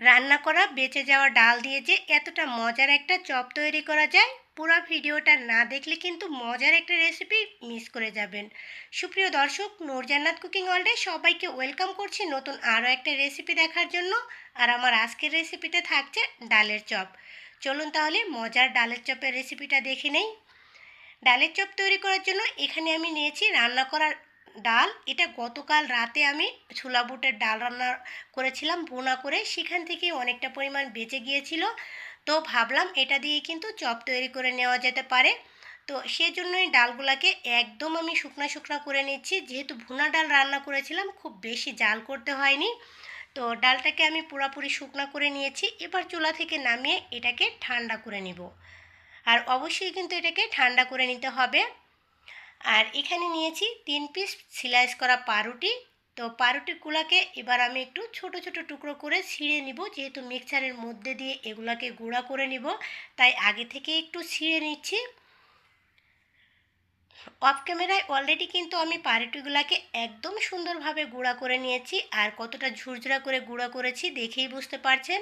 রান্না করা, বেঁচে যাওয়া ডাল দিয়ে যে এতটা মজার একটা চপ তৈরি করা যায়, পুরো ভিডিওটা না দেখলে কিন্তু মজার একটা রেসিপি মিস করে যাবেন। সুপ্রিয় দর্শক, নূরজান্নাত কুকিং ওয়ার্ল্ডে সবাইকে ওয়েলকাম করছি নতুন আরও একটা রেসিপি দেখার জন্য। আর আমার আজকের রেসিপিতে থাকছে ডালের চপ। চলুন তাহলে মজার ডালের চপের রেসিপিটা দেখে নেই। ডালের চপ তৈরি করার জন্য এখানে আমি নিয়েছি রান্না করার ডাল। এটা গতকাল রাতে আমি ছোলা বুটের ডাল রান্না করেছিলাম বোনা করে। সেখান থেকে অনেকটা পরিমাণ বেঁচে গিয়েছিল। তো ভাবলাম এটা দিয়ে কিন্তু চপ তৈরি করে নেওয়া যেতে পারে। তো সেই সেজন্যই ডালগুলাকে একদম আমি শুকনো শুকনো করে নিচ্ছি। যেহেতু ভুনা ডাল রান্না করেছিলাম, খুব বেশি জাল করতে হয়নি। তো ডালটাকে আমি পুরোপুরি শুকনো করে নিয়েছি। এবার চুলা থেকে নামিয়ে এটাকে ঠান্ডা করে নিব। আর অবশ্যই কিন্তু এটাকে ঠান্ডা করে নিতে হবে। আর এখানে নিয়েছি তিন পিস স্লাইস করা পাউরুটি। তো পাউরুটিগুলোকে এবার আমি একটু ছোট ছোট টুকরো করে ছিঁড়ে নিব। যেহেতু মিক্সারের মধ্যে দিয়ে এগুলাকে গুঁড়া করে নিব, তাই আগে থেকে একটু ছিঁড়ে নিচ্ছি। অফ ক্যামেরায় অলরেডি কিন্তু আমি পাউরুটিগুলোকে একদম সুন্দরভাবে গুঁড়া করে নিয়েছি, আর কতটা ঝুরঝুরা করে গুঁড়া করেছি দেখেই বুঝতে পারছেন।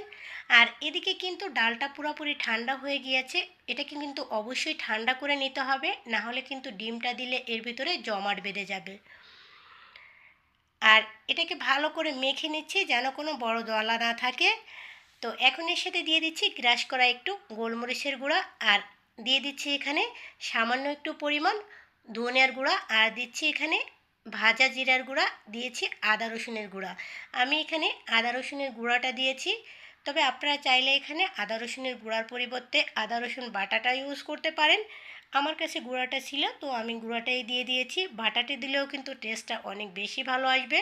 আর এদিকে কিন্তু ডালটা পুরোপুরি ঠান্ডা হয়ে গিয়েছে, এটাকে কিন্তু অবশ্যই ঠান্ডা করে নিতে হবে, না হলে কিন্তু ডিমটা দিলে এর ভিতরে জমাট বেঁধে যাবে। আর এটাকে ভালো করে মেখে নিচ্ছি যেন কোনো বড় দলা না থাকে। তো এখন এর সাথে দিয়ে দিচ্ছি গ্রাস করা একটু গোলমরিচের গুঁড়া, আর দিয়ে দিচ্ছি এখানে সামান্য একটু পরিমাণ ধনিয়ার গুঁড়া আর দিচ্ছি এখানে ভাজা জিরার গুঁড়া, দিয়েছি আদা রসুনের গুঁড়া। আমি এখানে আদা রসুনের গুঁড়াটা দিয়েছি। তবে আপনারা চাইলে এখানে আদা রসুনের গুঁড়ার পরিবর্তে আদা রসুন বাটাটা ইউজ করতে পারেন। আমার কাছে গুঁড়াটা ছিল, তো আমি গুঁড়াটাই দিয়ে দিয়েছি। বাটাটি দিলেও কিন্তু টেস্টটা অনেক বেশি ভালো আসবে।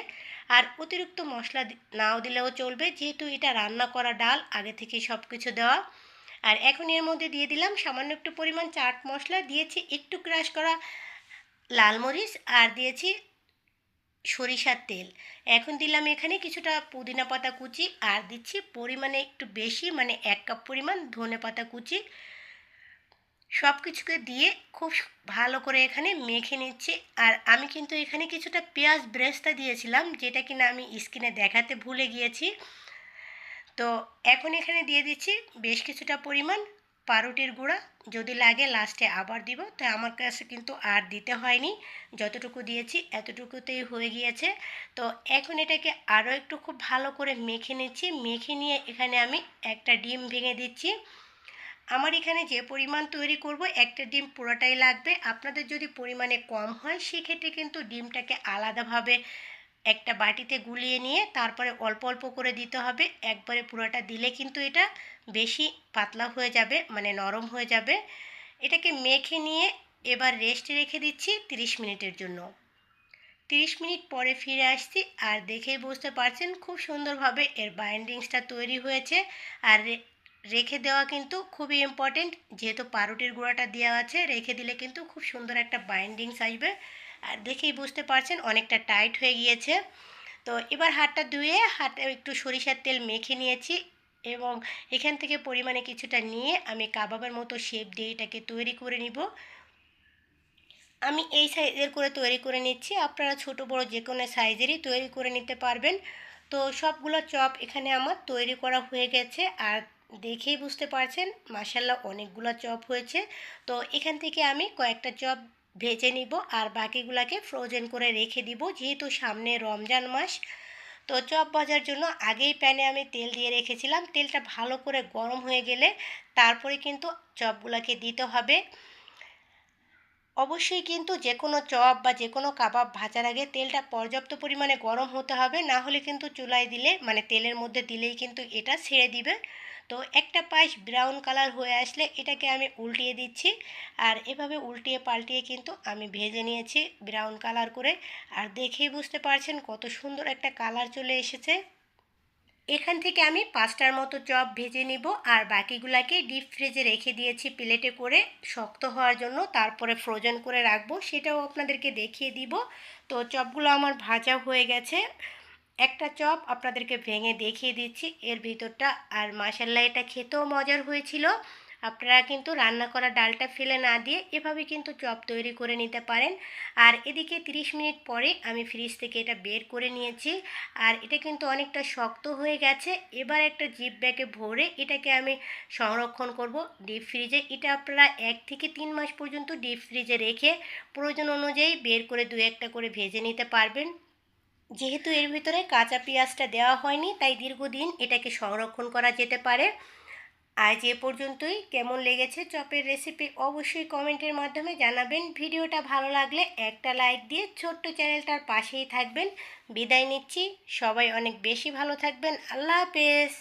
আর অতিরিক্ত মশলা নাও দিলেও চলবে। যেহেতু এটা রান্না করা ডাল, আগে থেকে সব কিছু দেওয়া। আর এখন এর মধ্যে দিয়ে দিলাম সামান্য একটু পরিমাণ চাট মশলা। দিয়েছি একটু ক্রাশ করা লাল মরিচ আর দিয়েছি সরিষার তেল। এখন দিলাম এখানে কিছুটা পুদিনা পাতা কুচি আর দিচ্ছি পরিমাণে একটু বেশি মানে এক কাপ পরিমাণ ধনে পাতা কুচি। সব কিছুকে দিয়ে খুব ভালো করে এখানে মেখে নিচ্ছি। আর আমি কিন্তু এখানে কিছুটা পেঁয়াজ ব্রেস্তা দিয়েছিলাম, যেটা কিনা আমি স্কিনে দেখাতে ভুলে গিয়েছি। তো এখন এখানে দিয়ে দিচ্ছি বেশ কিছুটা পরিমাণ পাউরুটির গুঁড়া যদি লাগে লাস্টে আবার দিব। তো আমার কাছে কিন্তু আর দিতে হয়নি। যতটুকু দিয়েছি এতটুকুতেই হয়ে গিয়েছে। তো এখন এটাকে আরও একটু খুব ভালো করে মেখে নিচ্ছি। মেখে নিয়ে এখানে আমি একটা ডিম ভেঙে দিচ্ছি। আমার এখানে যে পরিমাণ তৈরি করব, একটা ডিম পুরোটাই লাগবে। আপনাদের যদি পরিমাণে কম হয়, সেক্ষেত্রে কিন্তু ডিমটাকে আলাদাভাবে একটা বাটিতে গুলিয়ে নিয়ে তারপরে অল্প অল্প করে দিতে হবে। একবারে পুরোটা দিলে কিন্তু এটা বেশি পাতলা হয়ে যাবে মানে নরম হয়ে যাবে। এটাকে মেখে নিয়ে এবার রেস্টে রেখে দিচ্ছি 30 মিনিটের জন্য। 30 মিনিট পরে ফিরে আসছি আর দেখেই বুঝতে পারছেন খুব সুন্দরভাবে এর বাইন্ডিংসটা তৈরি হয়েছে। আর রেখে দেওয়া কিন্তু খুবই ইম্পর্টেন্ট যেহেতু পাউরুটির গুঁড়াটা দেওয়া আছে, রেখে দিলে কিন্তু খুব সুন্দর একটা বাইন্ডিংস আসবে। আর দেখেই বুঝতে পারছেন অনেকটা টাইট হয়ে গিয়েছে। তো এবার হাতটা ধুয়ে হাতে একটু সরিষার তেল মেখে নিয়েছি এবং এখান থেকে পরিমাণে কিছুটা নিয়ে আমি কাবাবের মতো শেপ দিয়ে এটাকে তৈরি করে নিব। আমি এই সাইজের করে তৈরি করে নিচ্ছি। আপনারা ছোট, বড় যে কোনো সাইজেরই তৈরি করে নিতে পারবেন। তো সবগুলো চপ এখানে আমার তৈরি করা হয়ে গেছে আর দেখেই বুঝতে পারছেন মাসাল্লাহ অনেকগুলো চপ হয়েছে। তো এখান থেকে আমি কয়েকটা চপ ভেজে নিব আর বাকিগুলোকে ফ্রোজেন করে রেখে দিব, যেহেতু সামনে রমজান মাস। তো চপ ভাজার জন্য আগেই প্যানে আমি তেল দিয়ে রেখেছিলাম। তেলটা ভালো করে গরম হয়ে গেলে তারপরে কিন্তু চপগুলাকে দিতে হবে। অবশ্যই কিন্তু যে কোনো চপ বা যে কোনো কাবাব ভাজার আগে তেলটা পর্যাপ্ত পরিমাণে গরম হতে হবে। না হলে কিন্তু চুলায় দিলে মানে তেলের মধ্যে দিলেই কিন্তু এটা ছেড়ে দিবে। তো একটা পাশ ব্রাউন কালার হয়ে আসলে এটাকে আমি উল্টিয়ে দিচ্ছি। আর এভাবে উল্টিয়ে পাল্টিয়ে কিন্তু আমি ভেজে নিয়েছি ব্রাউন কালার করে। আর দেখেই বুঝতে পারছেন কত সুন্দর একটা কালার চলে এসেছে। এখান থেকে আমি পাঁচটার মতো চপ ভেজে নিব আর বাকিগুলাকে ডিপ ফ্রিজে রেখে দিয়েছি প্লেটে করে শক্ত হওয়ার জন্য, তারপরে ফ্রোজেন করে রাখব। সেটাও আপনাদেরকে দেখিয়ে দিব। তো চপগুলো আমার ভাজা হয়ে গেছে। একটা চপ আপনাদেরকে ভেঙে দেখিয়ে দিচ্ছি। এর ভিতরটা, আর মাসাল্লা এটা খেতেও মজার হয়েছিল। আপনারা কিন্তু রান্না করা ডালটা ফেলে না দিয়ে এভাবে কিন্তু চপ তৈরি করে নিতে পারেন। আর এদিকে 30 মিনিট পরে আমি ফ্রিজ থেকে এটা বের করে নিয়েছি। আর এটা কিন্তু অনেকটা শক্ত হয়ে গেছে। এবার একটা জিপ ব্যাগে ভরে এটাকে আমি সংরক্ষণ করব ডিপ ফ্রিজে। এটা আপনারা এক থেকে তিন মাস পর্যন্ত ডিপ ফ্রিজে রেখে প্রয়োজন অনুযায়ী বের করে দু একটা করে ভেজে নিতে পারবেন। যেহেতু এর ভিতরে কাঁচা পেঁয়াজটা দেওয়া হয়নি, তাই দীর্ঘদিন এটাকে সংরক্ষণ করা যেতে পারে। আজ এ পর্যন্তই। কেমন লেগেছে চপের রেসিপি অবশ্যই কমেন্টের মাধ্যমে জানাবেন। ভিডিওটা ভালো লাগলে একটা লাইক দিয়ে ছোট্ট চ্যানেলটার পাশেই থাকবেন। বিদায় নিচ্ছি। সবাই অনেক বেশি ভালো থাকবেন। আল্লাহ হাফেজ।